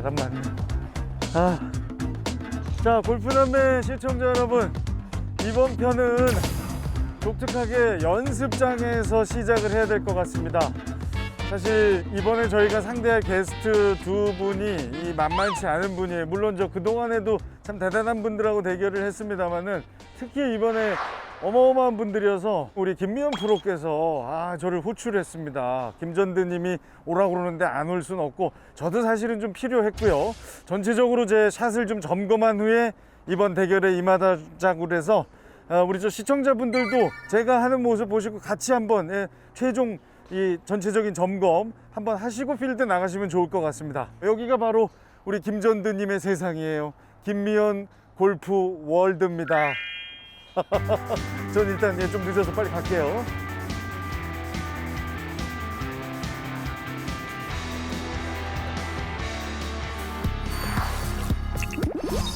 바람만. 아. 자, 골프남매 시청자 여러분. 이번 편은 독특하게 연습장에서 시작을 해야 될 것 같습니다. 사실 이번에 저희가 상대할 게스트 두 분이 이 만만치 않은 분이에요. 물론 저 그동안에도 참 대단한 분들하고 대결을 했습니다만은 특히 이번에 어마어마한 분들이어서 우리 김미연 프로께서 아 저를 호출했습니다. 김전드 님이 오라고 그러는데 안올 수는 없고 저도 사실은 좀 필요했고요. 전체적으로 제 샷을 좀 점검한 후에 이번 대결에 임하자고 그래서 아, 우리 저 시청자분들도 제가 하는 모습 보시고 같이 한번 예, 최종 이 전체적인 점검 한번 하시고 필드 나가시면 좋을 것 같습니다. 여기가 바로 우리 김전드님의 세상이에요. 김미연 골프 월드입니다. 전 일단 예, 좀 늦어서 빨리 갈게요.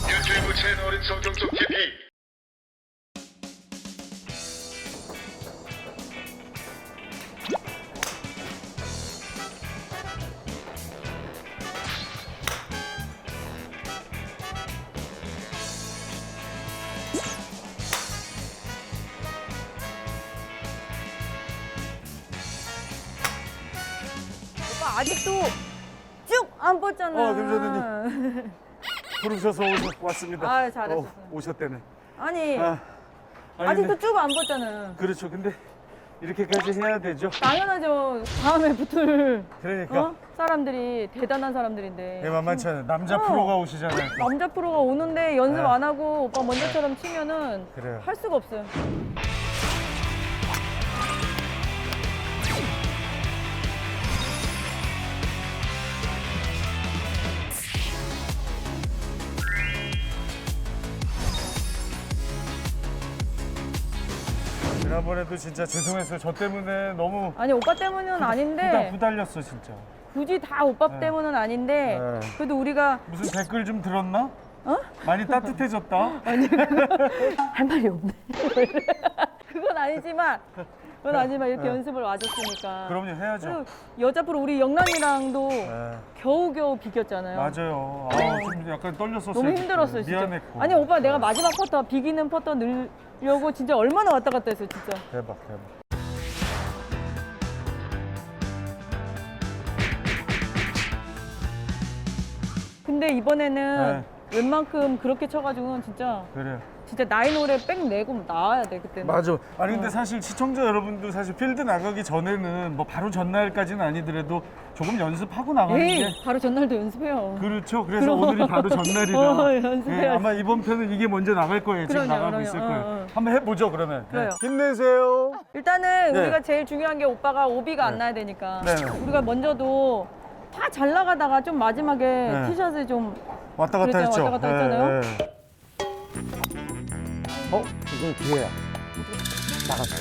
유튜브 채널인 성경석 TV 쭉 안 뻗잖아. 어, 김 부르셔서 오셨, 왔습니다. 아유, 잘하셨어요. 어, 오셨대네. 아니, 아, 아니, 아직도 근데- 쭉 안 뻗잖아. 그렇죠. 근데 이렇게까지 해야 되죠. 당연하죠. 다음에 붙을 그러니까 어? 사람들이 대단한 사람들인데. 예, 만만치 않아요. 남자 어. 프로가 오시잖아요. 남자 프로가 오는데 연습 네. 안 하고 오빠 먼저처럼 치면은 그래요. 할 수가 없어요. 지난번에도 진짜 죄송했어요. 저 때문에 너무 아니 오빠 때문은 후달, 아닌데 후달렸어 진짜. 굳이 다 오빠 네. 때문은 아닌데 네. 그래도 우리가 무슨 댓글 좀 들었나? 어? 많이 따뜻해졌다. 할 말이 없네. 그건 아니지만 그건 아니지만 이렇게 네. 연습을 와줬으니까. 그럼요 해야죠. 그리고 여자 프로 우리 영란이랑도 네, 겨우겨우 비겼잖아요. 맞아요. 아, 좀 약간 떨렸었어요. 너무 힘들었어요, 진짜. 미안했고. 아니 오빠 내가 마지막 퍼터 비기는 퍼터 넣으려고 진짜 얼마나 왔다 갔다 했어 진짜. 대박 대박. 근데 이번에는 네. 웬만큼 그렇게 쳐가지고는 진짜 그래요. 진짜 나인 홀에 백 내고 나와야 돼 그때는. 맞아. 아니 어. 근데 사실 시청자 여러분도 사실 필드 나가기 전에는 뭐 바로 전날까지는 아니더라도 조금 연습하고 나가는 게 에이 바로 전날도 연습해요. 그렇죠. 그래서 그럼. 오늘이 바로 전날이라. 어, 연습해야지. 예, 아마 이번 편은 이게 먼저 나갈 거예요. 지금 그럼요, 나가고 그럼요. 있을 어, 거예요. 어. 한번 해보죠 그러면. 그래요. 네. 힘내세요. 일단은 네. 우리가 제일 중요한 게 오빠가 오비가 안 네. 나야 되니까 네, 네. 우리가 먼저도 다 잘 나가다가 좀 마지막에 네. 티샷을 좀 왔다 갔다 그랬죠. 했죠. 왔다 갔다 했잖아요. 네. 어, 이건 기회야. 나갔어.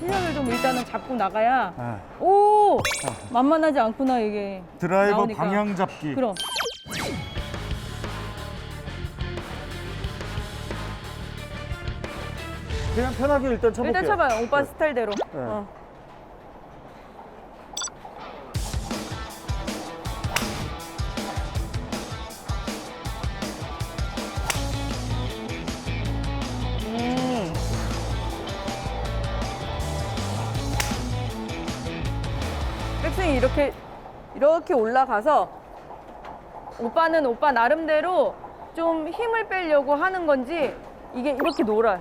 티샷을 좀 일단은 잡고 나가야 아, 오 만만하지 않구나 이게 드라이버 나오니까. 방향 잡기. 그럼 그냥 편하게 일단 쳐볼게요. 일단 쳐봐요 오빠 네. 스타일대로 네. 어. 이렇게 올라가서 오빠는 오빠 나름대로 좀 힘을 빼려고 하는 건지 이게 이렇게 놀아요.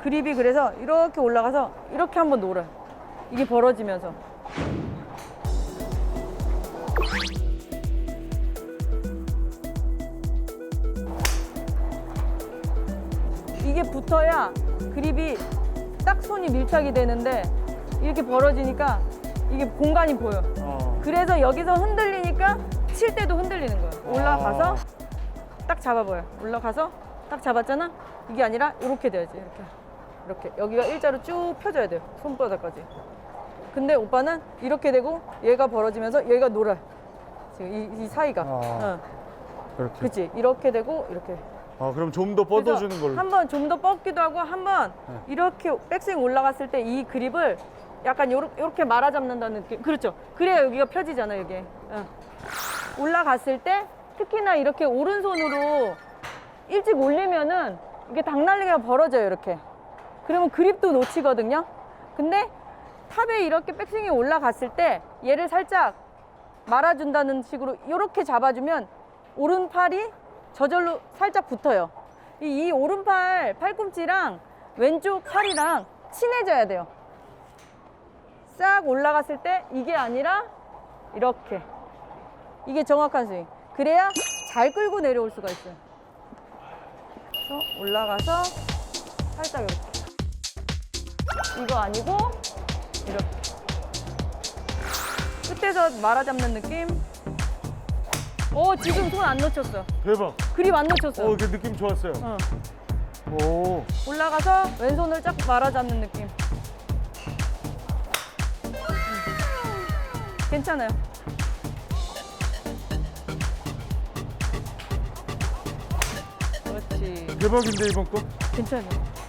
그립이 그래서 이렇게 올라가서 이렇게 한번 놀아요. 이게 벌어지면서. 이게 붙어야 그립이 딱 손이 밀착이 되는데 이렇게 벌어지니까 이게 공간이 보여. 어. 그래서 여기서 흔들리니까 칠 때도 흔들리는 거예요. 올라가서 아. 딱 잡아봐요. 올라가서 딱 잡았잖아? 이게 아니라 이렇게 돼야지. 이렇게. 이렇게. 여기가 일자로 쭉 펴져야 돼요. 손바닥까지. 근데 오빠는 이렇게 되고 얘가 벌어지면서 얘가 놀아요. 지금 이, 이 사이가. 아. 어. 그렇게. 그치. 이렇게 되고 이렇게. 아, 그럼 좀 더 뻗어주는 걸로. 한번 좀 더 뻗기도 하고 한번 네. 이렇게 백스윙 올라갔을 때 이 그립을 약간 요렇게, 말아잡는다는 느낌. 그렇죠. 그래야 여기가 펴지잖아, 이게. 어. 올라갔을 때 특히나 이렇게 오른손으로 일찍 올리면은 이게 당날리기가 벌어져요 이렇게 그러면 그립도 놓치거든요 근데 탑에 이렇게 백스윙이 올라갔을 때 얘를 살짝 말아준다는 식으로 이렇게 잡아주면 오른팔이 저절로 살짝 붙어요 이, 이 오른팔 팔꿈치랑 왼쪽 팔이랑 친해져야 돼요 싹 올라갔을 때 이게 아니라 이렇게. 이게 정확한 스윙. 그래야 잘 끌고 내려올 수가 있어요. 그래서 올라가서 살짝 이렇게. 이거 아니고 이렇게. 끝에서 말아잡는 느낌? 오 지금 손 안 놓쳤어. 대박. 그립 안 놓쳤어. 어, 그 느낌 좋았어요. 어. 오. 올라가서 왼손을 쫙 말아잡는 느낌 괜찮아요 그렇지 대박인데 이번 거? 괜찮아요.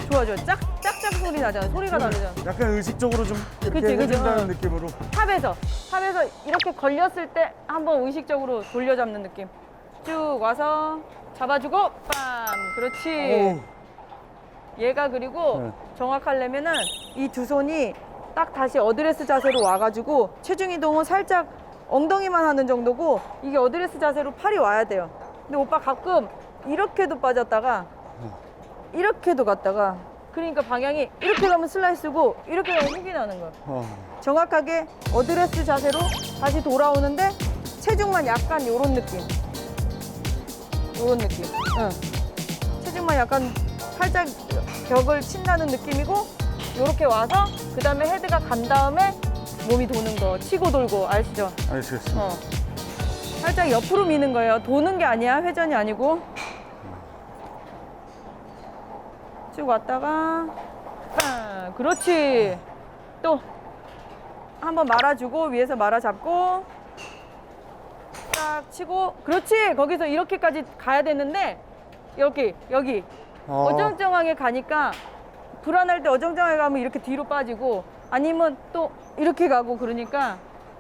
좋아, 좋아. 짝, 짝짝 소리 나잖아. 소리가 다르잖아. 약간 의식적으로 좀 이렇게 그치, 그치. 해준다는 어. 느낌으로. 탑에서, 탑에서 이렇게 걸렸을 때 한번 의식적으로 돌려잡는 느낌. 쭉 와서 잡아주고, 빰! 그렇지. 오. 얘가 그리고 네. 정확하려면은 이 두 손이 딱 다시 어드레스 자세로 와가지고 체중 이동은 살짝 엉덩이만 하는 정도고 이게 어드레스 자세로 팔이 와야 돼요. 근데 오빠 가끔 이렇게도 빠졌다가 이렇게도 갔다가 그러니까 방향이 이렇게 가면 슬라이스고 이렇게 가면 훅이 나는 거야. 어. 정확하게 어드레스 자세로 다시 돌아오는데 체중만 약간 요런 느낌. 요런 느낌. 응. 체중만 약간 살짝 벽을 친다는 느낌이고 요렇게 와서 그 다음에 헤드가 간 다음에 몸이 도는 거 치고 돌고 아시죠? 알겠습니다. 어. 살짝 옆으로 미는 거예요. 도는 게 아니야. 회전이 아니고. 쭉 왔다가 아, 그렇지. 또 한번 말아주고 위에서 말아 잡고 딱 치고 그렇지. 거기서 이렇게까지 가야 되는데 여기 여기 어. 어정쩡하게 가니까 불안할 때 어정쩡하게 가면 이렇게 뒤로 빠지고 아니면 또 이렇게 가고 그러니까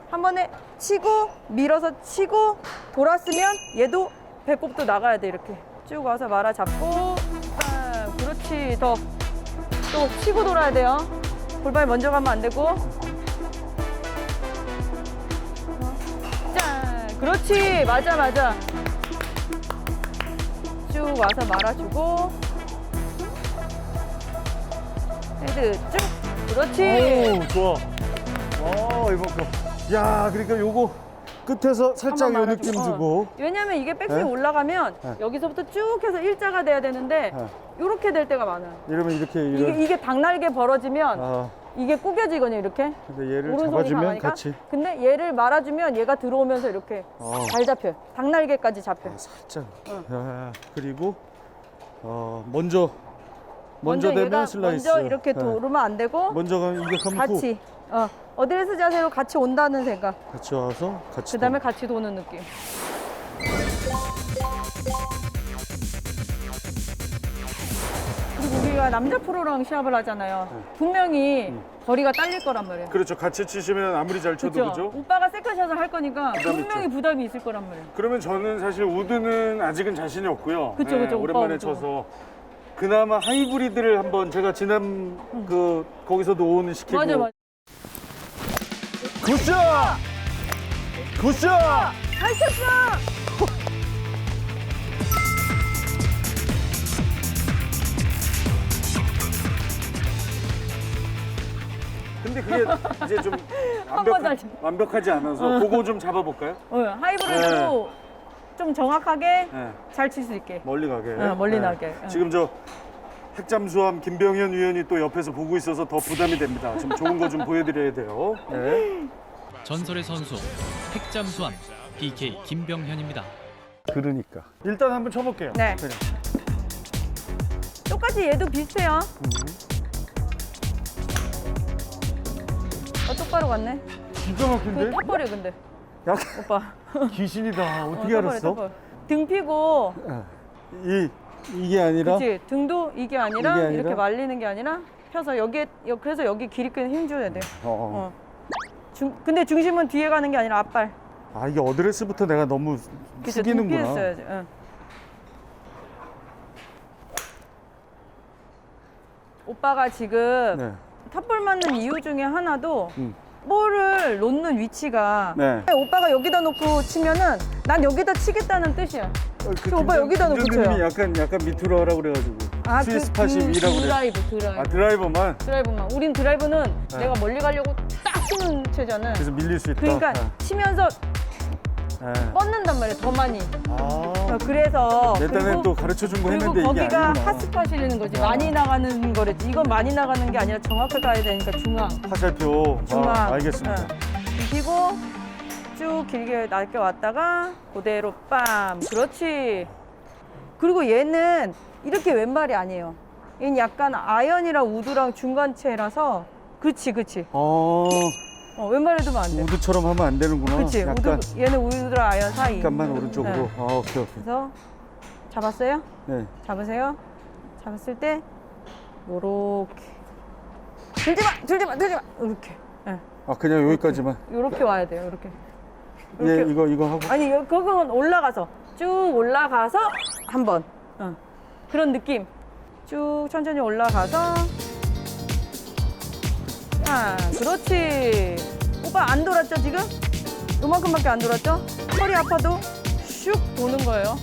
한 번에 치고 밀어서 치고 돌았으면 얘도 배꼽도 나가야 돼 이렇게. 쭉 와서 말아 잡고. 아, 그렇지. 더. 또 치고 돌아야 돼요. 골반이 먼저 가면 안 되고. 짠 그렇지. 맞아 맞아. 쭉 와서 말아주고 헤드 쭉 그렇지 오, 좋아. 어, 이번 거. 야, 그러니까 요거 끝에서 살짝 요 느낌 말아주고. 주고. 어. 왜냐면 이게 백스윙 네? 올라가면 네. 여기서부터 쭉 해서 일자가 돼야 되는데 네. 이렇게 될 때가 많아요. 이러면 이렇게 이런. 이게, 이게 당날개 벌어지면 아, 이게 구겨지거든요, 이렇게. 근데 얘를 잡아주면 강하니까. 같이. 근데 얘를 말아주면 얘가 들어오면서 이렇게 어. 잘 잡혀요. 당날개까지 잡혀요. 살짝. 어. 야, 그리고 어, 먼저 먼저, 되면 슬라이스. 먼저 이렇게 네. 도르면 안 되고 먼저 가면 이게 감고 같이 어, 어드레스 자세로 같이 온다는 생각. 같이 와서 같이. 그 다음에 같이 도는 느낌. 그리고 우리가 남자 프로랑 시합을 하잖아요. 분명히 거리가 딸릴 거란 말이에요. 그렇죠. 같이 치시면 아무리 잘 쳐도 그죠? 그죠? 오빠가 세컨샷을 할 거니까 부담 분명히. 부담이 있을 거란 말이에요. 그러면 저는 사실 우드는 아직은 자신이 없고요. 네, 그쵸, 그쵸, 오빠 오랜만에 우드. 쳐서 그나마 하이브리드를 한번 제가 지난 그 거기서도 오는 시키고 맞아, 맞아. 굿샷! 굿샷! 잘 쳤어! 근데 그게 이제 좀 완벽하. 완벽하지 않아서 그거 좀 잡아볼까요? 어, 하이브리드로 좀 정확하게 네, 잘 칠 수 있게. 멀리 가게. 어, 멀리 나게. 어. 지금 저 핵잠수함 김병현 위원이 또 옆에서 보고 있어서 더 부담이 됩니다. 좀 좋은 거 좀 보여드려야 돼요. 네. 전설의 선수 핵잠수함 BK 김병현입니다. 그러니까. 일단 한번 쳐볼게요. 네. 그래. 똑같이 얘도 비슷해요. 어, 똑바로 갔네. 기가 그 막힌데? 탑벌이 근데 야, 오빠. 귀신이다. 어떻게 어, 알았어? 등 피고 이 이게 아니라 그치 등도 이게 아니라, 이게 아니라? 이렇게 말리는 게 아니라 펴서 여기에 여- 그래서 여기 길이 끄는 힘 줘야 돼. 어, 어. 어. 중, 근데 중심은 뒤에 가는 게 아니라 앞발. 아 이게 어드레스부터 내가 너무 그죠? 숙이는구나. 등피했어야지. 응. 오빠가 지금 네. 탑볼 맞는 이유 중에 하나도 음. 볼을 놓는 위치가 네. 오빠가 여기다 놓고 치면은 난 여기다 치겠다는 뜻이야. 어, 그저 오빠 여기다 놓고 김정님이 쳐요. 약간 약간 밑으로 하라고 그래가지고 아, 스위스 그- 82라고 그 그래. 드라이브, 드라이브. 아 드라이버만 드라이브만. 우린 드라이브는 네. 내가 멀리 가려고 딱 치는 채잖아. 그래서 밀릴 수 있다. 그러니까 네. 치면서 네. 뻗는단 말이야, 더 많이. 아. 어, 그래서 내 딴엔 그리고- 또 가르쳐 준 거 그리고 했는데 이게 거기가 아니구나. 핫스팟이라는 거지. 아. 많이 나가는 거랬지. 이건 많이 나가는 게 아니라 정확하게 가야 되니까 중앙. 화살표. 중앙. 아, 알겠습니다. 응. 이기고 쭉 길게 낮게 왔다가 그대로 빰. 그렇지. 그리고 얘는 이렇게 왼발이 아니에요. 얘는 약간 아연이랑 우드랑 중간체라서 그렇지, 그렇지. 어, 어, 왼발에 두면 안 돼. 우드처럼 하면 안 되는구나. 그렇지. 약간 우드, 얘는 우드랑 아연 사이. 약간만 오른쪽으로. 네. 아, 오케이 오케이. 그래서 잡았어요? 네. 잡으세요. 잡았을 때 요렇게 들지 마, 들지 마, 들지 마. 이렇게. 예. 아 그냥 여기까지만. 요렇게 와야 돼요. 이렇게. 예, 이렇게. 이거 이거 하고. 아니, 요- 그건 올라가서 쭉 올라가서 한 번. 어. 그런 느낌. 쭉 천천히 올라가서 아, 그렇지. 오빠 안 돌았죠, 지금? 요만큼밖에 안 돌았죠? 허리 아파도 슉 도는 거예요.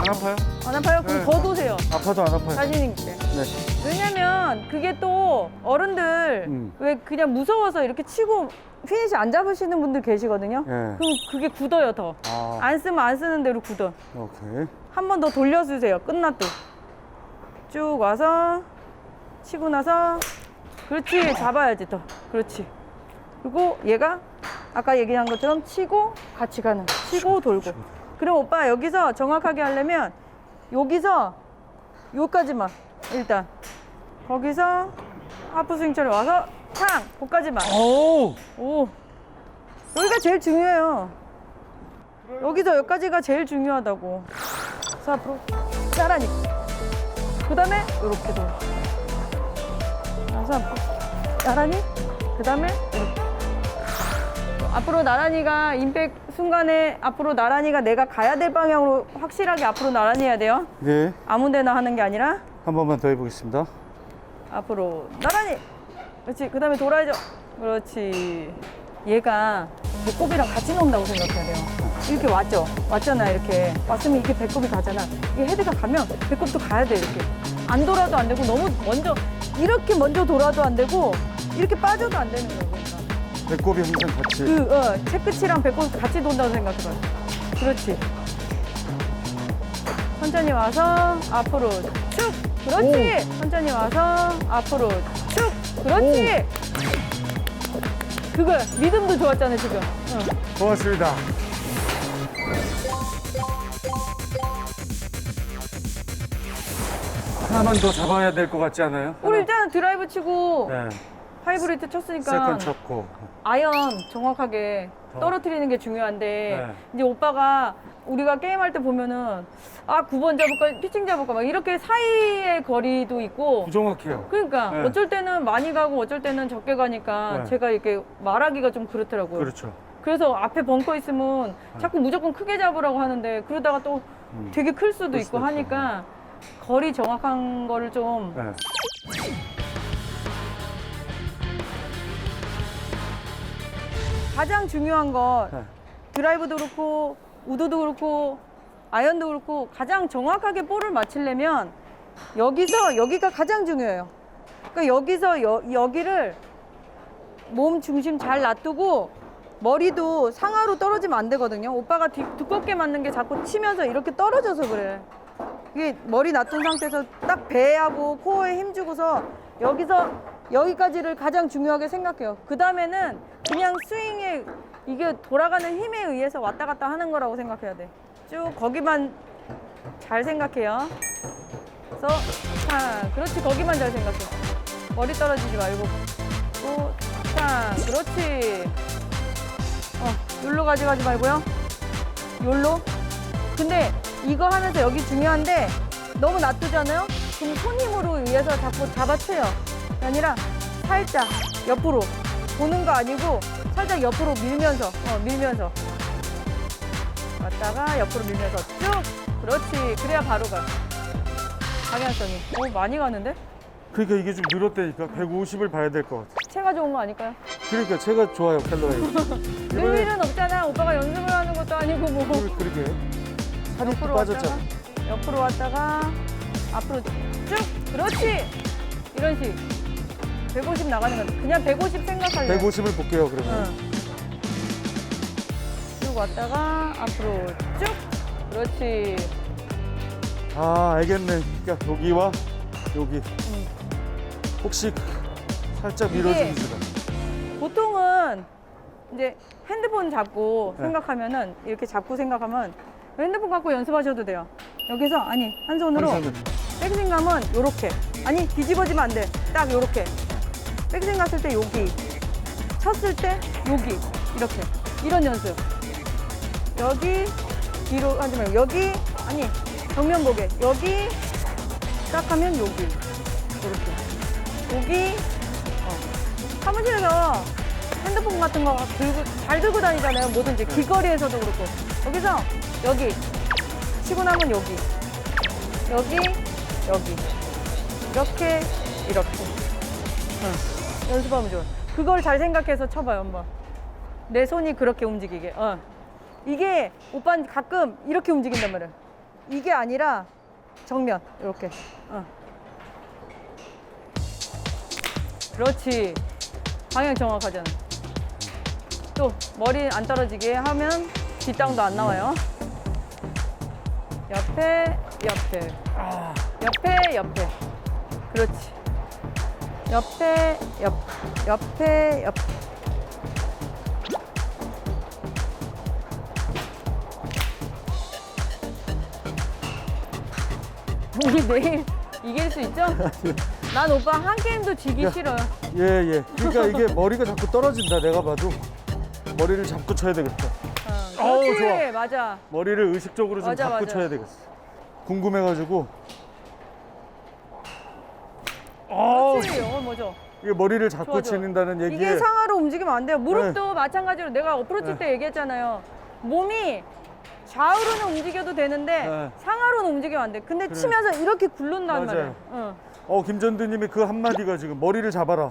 안 아파요? 안 아파요? 그럼 네. 더 도세요. 아파도 안 아파요. 자신 있게. 네. 왜냐면 그게 또 어른들 음. 왜 그냥 무서워서 이렇게 치고 피니시 안 잡으시는 분들 계시거든요. 예. 그럼 그게 굳어요 더. 아, 안 쓰면 안 쓰는 대로 굳어. 오케이. 한 번 더 돌려주세요. 끝났도. 쭉 와서 치고 나서 그렇지 잡아야지 더. 그렇지. 그리고 얘가 아까 얘기한 것처럼 치고 같이 가는. 치고 돌고. 그럼 오빠 여기서 정확하게 하려면 여기서 여기까지만 일단 거기서 하프 스윙처럼 와서 탕 거기까지만. 오, 오 여기가 제일 중요해요. 여기서 여기까지가 제일 중요하다고. 자 앞으로 짜라니. 그 다음에 이렇게 돌. 그래서 나란히. 그 다음에 이렇게. 앞으로 나란히가 임팩 순간에 앞으로 나란히가 내가 가야 될 방향으로 확실하게 앞으로 나란히 해야 돼요. 네. 아무데나 하는 게 아니라 한 번만 더 해보겠습니다. 앞으로 나란히 그렇지 그 다음에 돌아야죠 그렇지 얘가 배꼽이랑 같이 논다고 생각해야 돼요 이렇게 왔죠 왔잖아 이렇게 왔으면 이게 배꼽이 가잖아 이 헤드가 가면 배꼽도 가야 돼 이렇게 안 돌아도 안 되고 너무 먼저 이렇게 먼저 돌아도 안 되고 이렇게 빠져도 안 되는 거예요. 그러니까 배꼽이 항상 같이. 그 어, 채끝이랑 배꼽 같이 돈다고 생각해봐요. 그렇지. 천천히 와서 앞으로 쭉. 그렇지. 천천히 와서 앞으로 쭉. 그렇지. 그거 리듬도 좋았잖아 지금. 응. 고맙습니다. 하나만 더 잡아야 될 것 같지 않아요? 우리 일단 드라이브 치고 네. 하이브리드 쳤으니까 세컨 쳤고. 아이언 정확하게 더. 떨어뜨리는 게 중요한데 네. 이제 오빠가 우리가 게임할 때 보면은 아 9번 잡을까 피칭 잡을까 막 이렇게 사이의 거리도 있고 부정확해요. 그러니까 네. 어쩔 때는 많이 가고 어쩔 때는 적게 가니까 네. 제가 이렇게 말하기가 좀 그렇더라고요. 그렇죠. 그래서 앞에 벙커 있으면 자꾸 무조건 크게 잡으라고 하는데 그러다가 또 음. 되게 클 수도 클 있고 수도 있고. 하니까 거리 정확한 거를 좀 네. 가장 중요한 건 네. 드라이브도 그렇고 우드도 그렇고 아이언도 그렇고 가장 정확하게 볼을 맞추려면 여기서 여기가 가장 중요해요. 그러니까 여기서 여, 여기를 몸 중심 잘 놔두고 머리도 상하로 떨어지면 안 되거든요. 오빠가 뒤- 두껍게 맞는 게 자꾸 치면서 이렇게 떨어져서 그래. 이게 머리 놔둔 상태에서 딱 배하고 코어에 힘 주고서 여기서 여기까지를 가장 중요하게 생각해요. 그 다음에는 그냥 스윙에 이게 돌아가는 힘에 의해서 왔다 갔다 하는 거라고 생각해야 돼. 쭉 거기만 잘 생각해요. 그래서 차, 그렇지 거기만 잘 생각해. 머리 떨어지지 말고. 또, 차, 그렇지. 어, 요로 가져가지 말고요. 요로. 근데 이거 하면서 여기 중요한데 너무 놔두잖아요? 그럼 손 힘으로 의해서 자꾸 잡아채요. 그게 아니라 살짝 옆으로 보는 거 아니고 살짝 옆으로 밀면서 어, 밀면서 왔다가 옆으로 밀면서 쭉. 그렇지. 그래야 바로 가. 방향성이. 오, 많이 가는데? 그러니까 이게 좀 늘었다니까 150을 봐야 될 것 같아. 체가 좋은 거 아닐까요? 그러니까 제가 좋아요 캘러리. 늘 일은 없잖아. 오빠가 연습을 하는 것도 아니고 뭐. 그- 그러게 또 옆으로 빠졌잖아. 왔다가 옆으로 왔다가 앞으로 쭉 그렇지 이런 식 150 나가는 건 그냥 150 생각할래 150을 볼게요 그러면. 응. 쭉 왔다가 앞으로 쭉 그렇지 아 알겠네. 그러니까 여기와 여기 응. 혹시 살짝 이게- 밀어주는 시간. 보통은 이제 핸드폰 잡고 네. 생각하면은 이렇게 잡고 생각하면 핸드폰 갖고 연습하셔도 돼요. 여기서 아니 한 손으로. 백스윙 가면 요렇게. 아니 뒤집어지면 안 돼 딱 요렇게. 백스윙 갔을 때 여기. 쳤을 때 여기. 이렇게. 이런 연습. 여기 뒤로 하지 말고 여기 아니 정면 보게. 여기 딱 하면 여기. 이렇게. 여기. 어. 사무실에서 핸드폰 같은 거 들고 잘 들고 다니잖아요. 뭐든지. 길거리에서도 그렇고. 여기서 여기. 치고 나면 여기. 여기 여기. 이렇게 이렇게. 응. 연습하면 좋아. 그걸 잘 생각해서 쳐봐요 한번. 내 손이 그렇게 움직이게. 어. 이게 오빠는 가끔 이렇게 움직인단 말이야. 이게 아니라 정면. 이렇게. 어. 그렇지. 방향 정확하잖아. 또 머리 안 떨어지게 하면 뒷땅도 안 나와요 옆에 옆에 아, 옆에 옆에 그렇지 옆에 옆 옆에 옆 우리 내일 이길 수 있죠? 난 오빠 한 게임도 지기 야. 싫어요. 예 예. 그러니까 이게 머리가 자꾸 떨어진다. 내가 봐도 머리를 잡고 쳐야 되겠다. 어, 어우, 그렇지, 좋아. 맞아. 머리를 의식적으로 좀 맞아, 잡고 맞아. 쳐야 되겠어. 궁금해가지고. 어, 그렇지, 어, 뭐죠? 이게 머리를 잡고 좋아, 좋아. 치는다는 얘기에 이게 상하로 움직이면 안 돼요. 무릎도 마찬가지로 내가 어프로치 네. 때 얘기했잖아요. 몸이 좌우로는 움직여도 되는데 네. 상하로는 움직이면 안 돼. 근데. 치면서 이렇게 굴른단 맞아요. 말이에요. 응. 어 김전두님이 그 한마디가 지금 머리를 잡아라.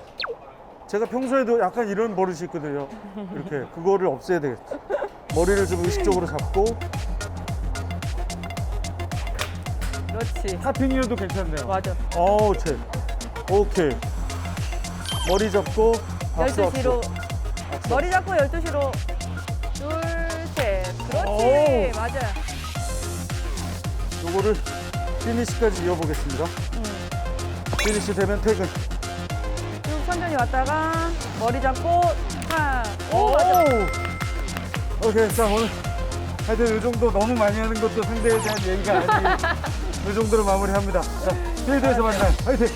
제가 평소에도 약간 이런 버릇이 있거든요. 이렇게 그거를 없애야 되겠어. 머리를 좀 의식적으로 잡고 그렇지. 타핑이어도 괜찮네요. 맞아. 어우 제 오케이 머리 잡고 박수 12시로 박수. 머리 잡고 12시로 둘, 셋. 그렇지. 오. 맞아. 요거를 피니시까지 이어보겠습니다. 응. 피니시 되면 퇴근. 쭉 천천히 왔다가 머리 잡고 탁. 오, 맞아. 오 케이 자 오늘 하여튼 이 정도 너무 많이 하는 것도 상대에 대한 얘기가 아니에요. 이 정도로 마무리합니다. 자 필드에서 만나요. 화이팅!